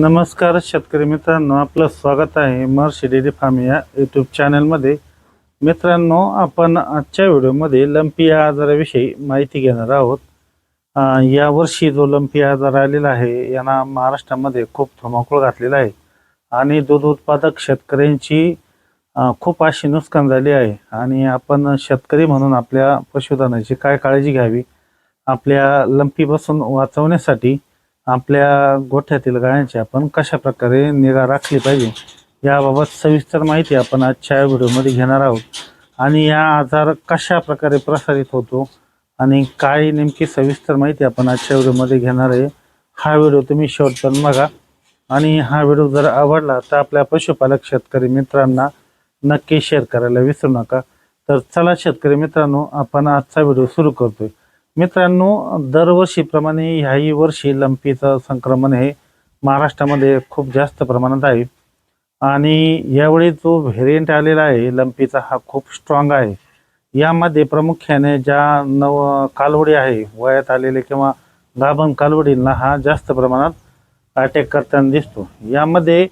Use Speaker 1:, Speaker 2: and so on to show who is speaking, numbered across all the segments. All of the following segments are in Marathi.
Speaker 1: नमस्कार शेतकरी मित्रांनो आपलं स्वागत आहे महर्षी डेअरी फार्म या यूट्यूब चॅनलमध्ये मित्रांनो आपण आजच्या व्हिडिओमध्ये लंपी या आजाराविषयी माहिती घेणार आहोत. यावर्षी जो लंपी आजार आलेला आहे यांना महाराष्ट्रामध्ये खूप धुमाकूळ घातलेला आहे. आणि दूध उत्पादक शेतकऱ्यांची खूप अशी नुकसान झाली आहे. आणि आपण शेतकरी म्हणून आपल्या पशुधनाची काय काळजी घ्यावी आपल्या लंपीपासून वाचवण्यासाठी आपल्या गोठ्यातील गायांची आपण कशा प्रकारे निगा राखली पाहिजे याबाबत सविस्तर माहिती आपण आजच्या व्हिडिओमध्ये घेणार आहोत. आणि या आजार कशा प्रकारे प्रसारित होतो आणि काय नेमकी सविस्तर माहिती आपण आजच्या व्हिडिओमध्ये घेणार आहे हा व्हिडिओ तुम्ही शेवटपर्यंत बघा. आणि हा व्हिडिओ जर आवडला तर आपल्या पशुपालक शेतकरी मित्रांना नक्की शेअर करायला विसरू नका. तर चला शेतकरी मित्रांनो आपण आजचा व्हिडिओ सुरू करतोय. मित्रांनो दरवर्षीप्रमाणे ह्याही वर्षी लंपीचं संक्रमण हे महाराष्ट्रामध्ये खूप जास्त प्रमाणात आहे. आणि यावेळी जो व्हेरियंट आलेला आहे लंपीचा हा खूप स्ट्रॉंग आहे. यामध्ये प्रामुख्याने ज्या नव कालवडी आहे वयात आलेले किंवा गाभण कालवडींना हा जास्त प्रमाणात अटॅक करताना दिसतो. यामध्ये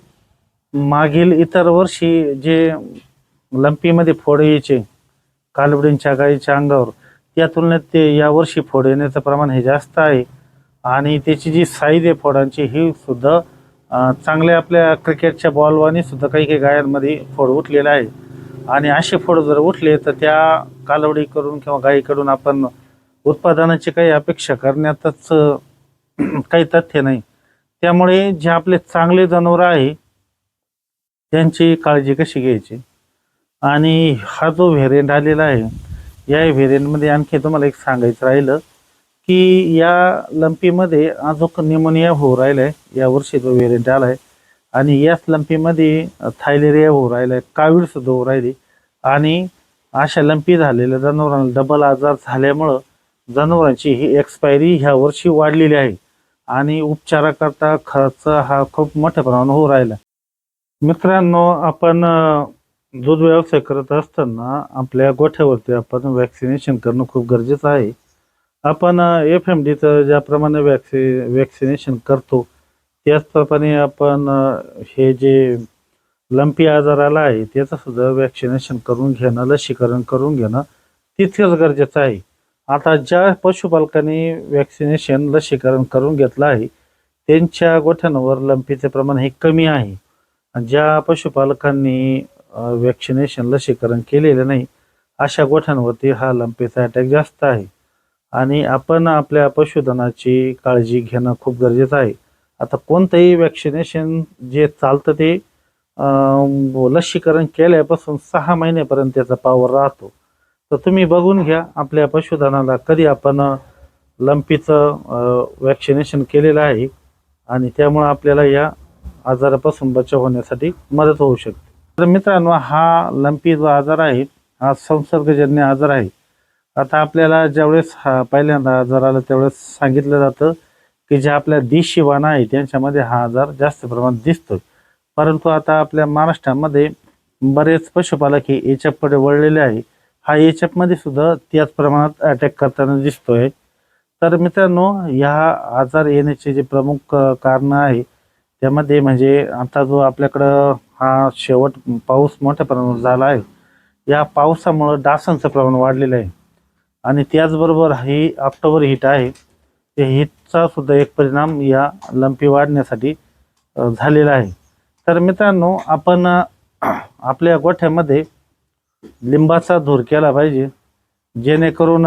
Speaker 1: मागील इतर वर्षी जे लंपीमध्ये फोड यायचे कालवडींच्या गाईच्या अंगावर या तुलनेत ते यावर्षी फोड येण्याचं प्रमाण हे जास्त आहे. आणि त्याची जी साईज आहे फोडांची ही सुद्धा चांगल्या आपल्या क्रिकेटच्या बॉलवानी सुद्धा काही काही गायांमध्ये फोड उठलेला आहे. आणि असे फोड जर उठले तर त्या कालवडीकडून किंवा गायीकडून आपण उत्पादनाची काही अपेक्षा करण्यातच काही तथ्य नाही. त्यामुळे जे आपले चांगले जनावरं आहे त्यांची काळजी कशी घ्यायची? आणि हा जो व्हेरियंट आलेला आहे या व्हेरियंटमध्ये आणखी तुम्हाला एक सांगायचं राहिलं की या लंपीमध्ये अजून निमोनिया होऊ राहिला आहे यावर्षी तो व्हेरियंट आला आहे आणि याच लंपीमध्ये थायलेरिया होऊ राहिला आहे कावीळ सुद्धा होऊ राहिली. आणि अशा लंपी झालेल्या जनावरांना डबल आजार झाल्यामुळं जनावरांची ही एक्सपायरी ह्या वर्षी वाढलेली आहे. आणि उपचाराकरता खर्च हा खूप मोठ्या प्रमाणात होऊ राहिला. मित्रांनो आपण दूध व्यवसाय करत असताना आपल्या गोठ्यावरती आपण वॅक्सिनेशन करणं खूप गरजेचं आहे. आपण एफ एम डीचं ज्याप्रमाणे वॅक्सि वॅक्सिनेशन करतो त्याचप्रमाणे आपण हे जे लंपी आजार आला आहे त्याचं सुद्धा वॅक्सिनेशन करून घेणं लसीकरण करून घेणं तितकंच गरजेचं आहे. आता ज्या पशुपालकांनी वॅक्सिनेशन लसीकरण करून घेतलं आहे त्यांच्या गोठ्यांवर लंपीचे प्रमाण हे कमी आहे. ज्या पशुपालकांनी वॅक्सिनेशन लसीकरण केलेलं नाही. अशा गोठ्यांवरती हा लंपेचा अटॅक जास्त आहे. आणि आपण आपल्या पशुधनाची काळजी घेणं खूप गरजेचं आहे. आता कोणतंही वॅक्सिनेशन जे चालतं ते लसीकरण केल्यापासून सहा महिन्यापर्यंत त्याचा पावर राहतो. तर तुम्ही बघून घ्या आपल्या पशुधनाला कधी आपण लंपीचं वॅक्सिनेशन केलेलं आहे. आणि त्यामुळं आपल्याला या आजारापासून बचाव होण्यासाठी मदत होऊ शकते. तर मित्रांनो हा लंपी जो आजार आहे हा संसर्गजन्य आजार आहे. आता आपल्याला ज्यावेळेस हा पहिल्यांदा आजार आला त्यावेळेस सांगितलं जातं की ज्या आपल्या देशी वाणा आहे त्यांच्यामध्ये हा आजार जास्त प्रमाणात दिसतोय. परंतु आता आपल्या महाराष्ट्रामध्ये बरेच पशुपालक हे एचपकडे वळलेले आहे. हा एचपमध्ये सुद्धा त्याच प्रमाणात अटॅक करताना दिसतोय. तर मित्रांनो ह्या आजार येण्याचे जे प्रमुख कारण आहे त्यामध्ये म्हणजे आता जो आपल्याकडं हा शेवट पाऊस मोठ्या प्रमाणात झाला आहे. या पावसामुळं डासांचं प्रमाण वाढलेलं आहे. आणि त्याचबरोबर ही ऑक्टोबर हिट आहे. ते हिटचा सुद्धा एक परिणाम या लंपी वाढण्यासाठी झालेला आहे. तर मित्रांनो आपण आपल्या गोठ्यामध्ये लिंबाचा धूर केला पाहिजे. जेणेकरून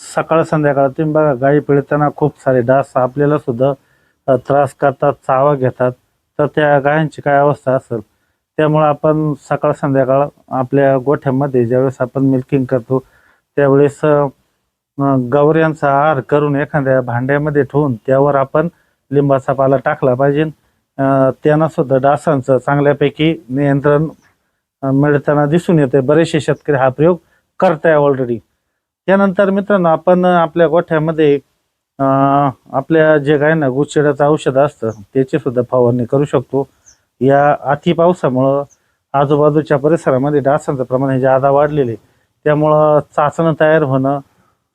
Speaker 1: सकाळ संध्याकाळ तुम्ही बघा गाई पिळताना खूप सारे डास आपल्याला सुद्धा त्रास करतात चावा घेतात. तर त्या गायांची काय अवस्था असेल त्यामुळं आपण सकाळ संध्याकाळ आपल्या गोठ्यामध्ये ज्यावेळेस आपण मिल्किंग करतो त्यावेळेस गवऱ्यांचा आहार करून एखाद्या भांड्यामध्ये ठेवून त्यावर आपण लिंबाचा पाला टाकला पाहिजे. त्यांना सुद्धा डासांचं चांगल्यापैकी नियंत्रण मिळताना दिसून येते बरेचसे शेतकरी हा प्रयोग करताय ऑलरेडी त्यानंतर मित्रांनो आपण आपल्या गोठ्यामध्ये आपल्या जे गायना गुच्छेडाचं औषध असतं त्याची सुद्धा फवारणी करू शकतो. या अति पावसामुळं आजूबाजूच्या परिसरामध्ये डासांचं प्रमाण हे जादा वाढलेले त्यामुळं चाचणं तयार होणं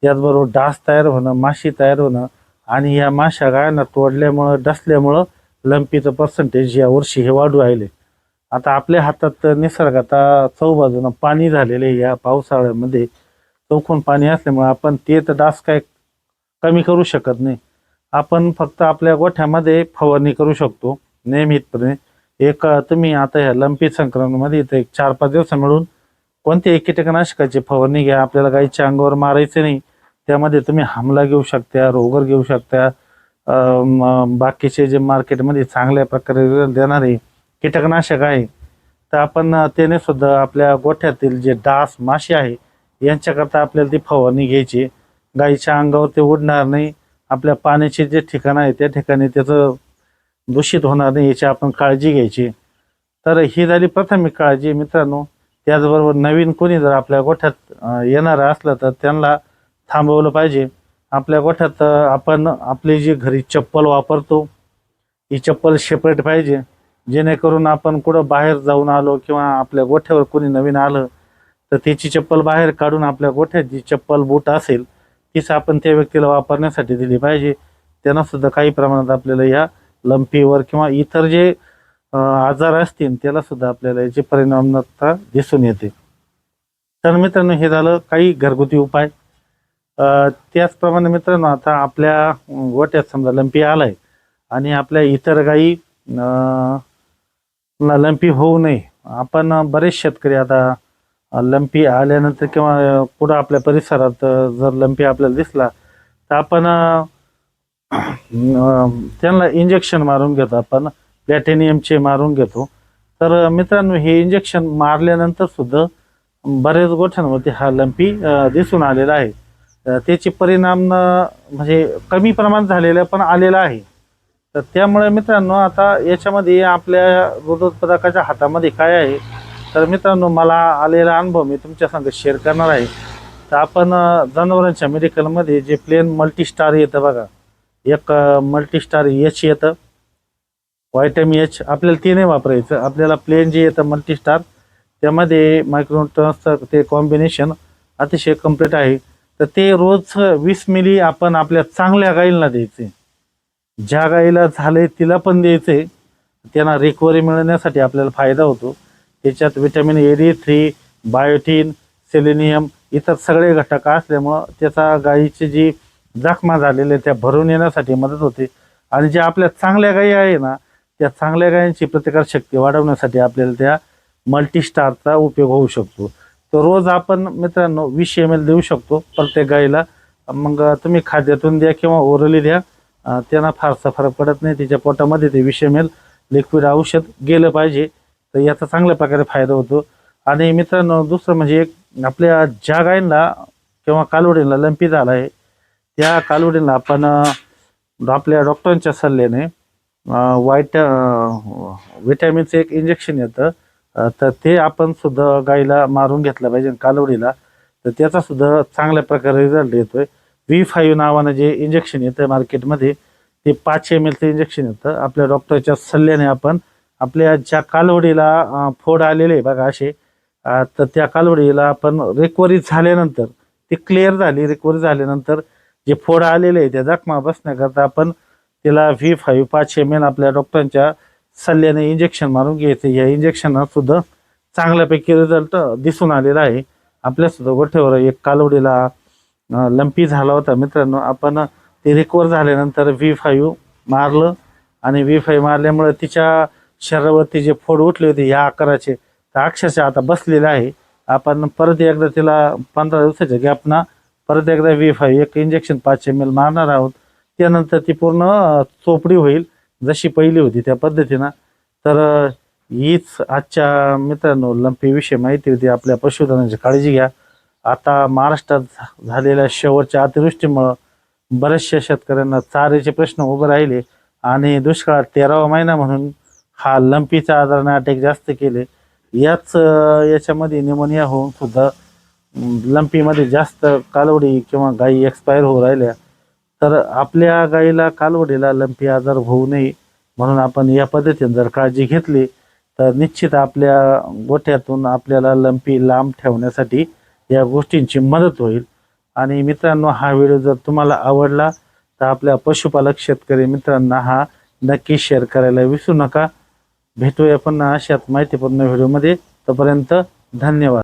Speaker 1: त्याचबरोबर डास तयार होणं माशी तयार होणं आणि या माशा गायांना तोडल्यामुळं डसल्यामुळं लंपीचं पर्सेंटेज या वर्षी हे वाढू राहिले आता आपल्या हातात तर निसर्ग आता चौबाजूनं पाणी झालेले आहे या पावसाळ्यामध्ये. चौकून पाणी असल्यामुळे आपण ते तर डास काय कमी करू शकत नाही. आपण फक्त आपल्या गोठ्यामध्ये फवारणी करू शकतो. नियमितपणे एक तुम्ही आता ह्या लंपी संक्रमणामध्ये इथं एक चार पाच दिवस मिळून कोणत्याही कीटकनाशकाची फवारणी घ्या. आपल्याला गाईच्या अंगावर मारायचे नाही. त्यामध्ये तुम्ही हमला घेऊ शकता रोगर घेऊ शकता. बाकीचे जे मार्केटमध्ये चांगल्या प्रकारे देणारे कीटकनाशक आहे. तर आपण त्याने सुद्धा आपल्या गोठ्यातील जे डास मासे आहे यांच्याकरता आपल्याला ती फवारणी घ्यायची गाईच्या अंगावर ते उडणार नाही. आपल्या पाण्याचे जे ठिकाण आहे त्या ठिकाणी त्याचं दूषित होणार नाही याची आपण काळजी घ्यायची. तर ही झाली प्राथमिक काळजी मित्रांनो. त्याचबरोबर नवीन कोणी जर आपल्या गोठ्यात येणारं असलं तर त्यांना थांबवलं पाहिजे. आपल्या गोठ्यात आपण आपली जी घरी चप्पल वापरतो ही चप्पल सेपरेट पाहिजे. जेणेकरून आपण कुठं बाहेर जाऊन आलो किंवा आपल्या गोठ्यावर कोणी नवीन आलं तर त्याची चप्पल बाहेर काढून आपल्या गोठ्यात जी चप्पल बूट असेल तीच आपण त्या व्यक्तीला वापरण्यासाठी दिली पाहिजे त्यांना सुद्धा काही प्रमाणात आपल्याला या लंपीवर किंवा इतर जे आजार असतील त्याला सुद्धा आपल्याला याची परिणामता दिसून येते. तर मित्रांनो हे झालं काही घरगुती उपाय. त्याचप्रमाणे मित्रांनो आता आपल्या गोट्यात समजा लंपी आलाय आणि आपल्या इतर गाई लंपी होऊ नये. आपण बरेच शेतकरी आता लंपी आल्यानंतर किंवा पुढं कुठं आपल्या परिसरात जर लंपी आपल्याला दिसला तर आपण त्यांना इंजेक्शन मारून घेतो. आपण प्लॅटिनियमचे मारून घेतो. तर मित्रांनो हे इंजेक्शन मारल्यानंतर सुद्धा बरेच गोठ्यांवरती हा लंपी दिसून आलेला आहे. त्याचे परिणाम म्हणजे कमी प्रमाणात झालेला पण आलेला आहे. तर त्यामुळे मित्रांनो आता याच्यामध्ये आपल्या दूधोत्पादकाच्या हातामध्ये काय आहे? तर मित्रांनो मला आलेला अनुभव मी तुमच्या संग शेअर करणार आहे. तर आपण जनावरांच्या मेडिकलमध्ये जे प्लेन मल्टीस्टार येतं बघा एक मल्टीस्टार एच येतं व्हायटॅमिन एच आपल्याला ते नाही वापरायचं. आपल्याला प्लेन जे येतं मल्टीस्टार त्यामध्ये मायक्रोन्यूट्रन्सचं ते कॉम्बिनेशन अतिशय कंप्लीट आहे. तर ते रोज वीस मिली आपण आपल्या चांगल्या गाईला द्यायचे. ज्या गाईला झाले तिला पण द्यायचे. त्यांना रिकव्हरी मिळण्यासाठी आपल्याला फायदा होतो. त्याच्यात vitamin A D three biotin selenium इतर सगळे घटक असल्यामुळं त्याचा गायीची जी जखमा झालेल्या त्या भरून येण्यासाठी मदत होते. आणि ज्या आपल्या चांगल्या गायी आहे ना त्या चांगल्या गायींची प्रतिकार शक्ती वाढवण्यासाठी आपल्याला त्या मल्टीस्टारचा उपयोग होऊ शकतो. तर रोज आपण मित्रांनो वीस एम एल देऊ शकतो प्रत्येक गायीला. मग तुम्ही खाद्यातून द्या किंवा ओरली द्या. त्यांना फारसा फरक पडत नाही. तिच्या पोटामध्ये ते वीस एम एल लिक्विड औषध गेलं पाहिजे. तर याचा चांगल्या प्रकारे फायदा होतो. आणि मित्रांनो दुसरं म्हणजे एक आपल्या ज्या गायींना किंवा कालवडींना लंपी झाला आहे त्या कालवडीला आपण आपल्या डॉक्टरांच्या सल्ल्याने वाईट विटॅमिनचं एक इंजेक्शन येतं. तर ते आपण सुद्धा गाईला मारून घेतलं पाहिजे कालवडीला. तर त्याचा सुद्धा चांगल्या प्रकारे रिझल्ट येतोय. व्ही फाईव्ह नावानं जे इंजेक्शन येतं मार्केटमध्ये ते पाचशे एम एलचं इंजेक्शन येतं. आपल्या डॉक्टरच्या सल्ल्याने आपण आपल्या ज्या कालवडीला फोड आलेले आहे बघा असे तर त्या कालवडीला आपण रिकवरी झाल्यानंतर ती क्लिअर झाली रिकवरी झाल्यानंतर जे फोड आलेले आहे त्या जखमा बसण्याकरता आपण तिला व्ही फाईव्ह पाचशे एम एल आपल्या डॉक्टरांच्या सल्ल्याने इंजेक्शन मारून घ्यायचं. या इंजेक्शनात सुद्धा चांगल्यापैकी रिझल्ट दिसून आलेला आहे. आपल्या सुद्धा गोठ्यावर एक कालवडीला लंपी झाला होता. मित्रांनो आपण ते रिकवर झाल्यानंतर व्ही फाईव्ह मारलं आणि व्ही फाईव्ह मारल्यामुळे तिच्या शरीरावरती जे फोड उठले होते ह्या आकाराचे तर अक्षरशः आता बसलेले आहे. आपण परत एकदा तिला पंधरा दिवसाच्या गॅपना परत एकदा व्ही फाईव्ह एक इंजेक्शन पाच एम एल मारणार आहोत. त्यानंतर ती पूर्ण चोपडी होईल जशी पहिली होती त्या पद्धतीनं. तर हीच आजच्या मित्रांनो लंपीविषयी माहिती होती. आपल्या पशुधनाची काळजी घ्या. आता महाराष्ट्रात झा- झालेल्या शेवटच्या अतिवृष्टीमुळं बऱ्याचशा शेतकऱ्यांना चाऱ्याचे प्रश्न उभे राहिले आणि दुष्काळात तेरावा महिना म्हणून हा लंपीचा आजाराने अटॅक जास्त केले. याच याच्यामध्ये निमोनिया होऊन सुद्धा लंपीमध्ये जास्त कालवडी किंवा गायी एक्सपायर होऊ राहिल्या. तर आपल्या गाईला कालवडीला लंपी आजार होऊ नये म्हणून आपण या पद्धतीने जर काळजी घेतली तर निश्चित आपल्या गोठ्यातून आपल्याला लंपी लांब ठेवण्यासाठी या गोष्टींची मदत होईल. आणि मित्रांनो हा व्हिडिओ जर तुम्हाला आवडला तर आपल्या पशुपालक शेतकरी मित्रांना हा नक्की शेअर करायला विसरू नका. भेटूया पुन्हा अशात माहितीपूर्ण व्हिडिओमध्ये. तोपर्यंत धन्यवाद.